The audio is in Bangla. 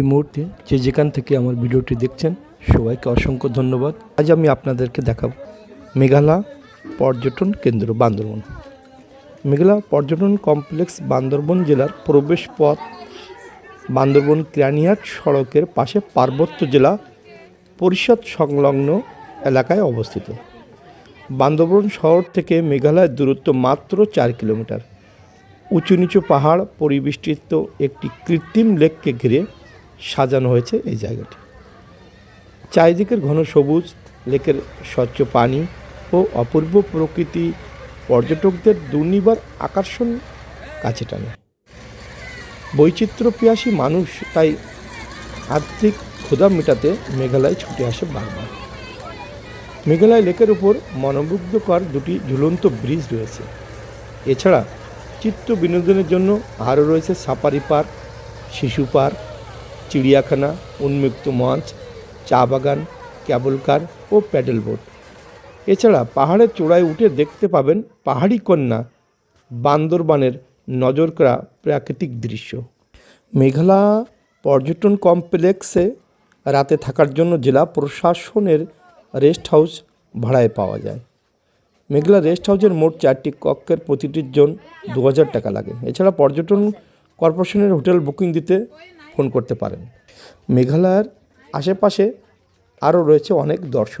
এই মুহূর্তে যে যেখান থেকে আমার ভিডিওটি দেখছেন, সবাইকে অসংখ্য ধন্যবাদ। আজ আমি আপনাদেরকে দেখাবো মেঘালয় পর্যটন কেন্দ্র বান্দরবন। মেঘালয় পর্যটন কমপ্লেক্স বান্দরবন জেলার প্রবেশ পথ বান্দরবন ক্রানিয়াট সড়কের পাশে পার্বত্য জেলা পরিষদ সংলগ্ন এলাকায় অবস্থিত। বান্দরবন শহর থেকে মেঘালয়ের দূরত্ব মাত্র চার কিলোমিটার। উঁচু নিচু পাহাড়, পরিবেষ্টিত একটি কৃত্রিম লেককে ঘিরে সাজানো হয়েছে এই জায়গাটি। চারিদিকের ঘন সবুজ, লেকের স্বচ্ছ পানি ও অপূর্ব প্রকৃতি পর্যটকদের দুর্নিবার আকর্ষণ কাছে টানে। বৈচিত্র্য পিয়াসী মানুষ তাই আর্থিক ক্ষুধা মেটাতে মেঘালয় ছুটে আসে বারবার। মেঘালয় লেকের উপর মনোমুগ্ধকর দুটি ঝুলন্ত ব্রিজ রয়েছে। এছাড়া চিত্ত বিনোদনের জন্য আরও রয়েছে সাফারি পার্ক, শিশু পার্ক চিড়িয়াখানা, উন্মুক্ত মঞ্চ, চা বাগান ক্যাবল কার ও প্যাডেল বোট। এছাড়া পাহাড়ের চূড়ায় উঠে দেখতে পাবেন পাহাড়ি কন্যা বান্দরবানের নজর করা প্রাকৃতিক দৃশ্য। মেঘালয় পর্যটন কমপ্লেক্সে রাতে থাকার জন্য জেলা প্রশাসনের রেস্ট হাউস ভাড়ায় পাওয়া যায়। মেঘলা রেস্ট হাউসের মোট চারটি কক্ষের প্রতিটির জন দু হাজার টাকা লাগে। এছাড়া পর্যটন কর্পোরেশনের হোটেল বুকিং দিতে ফোন করতে পারেন। মেঘালয়ের আশেপাশে আরও রয়েছে অনেক দর্শন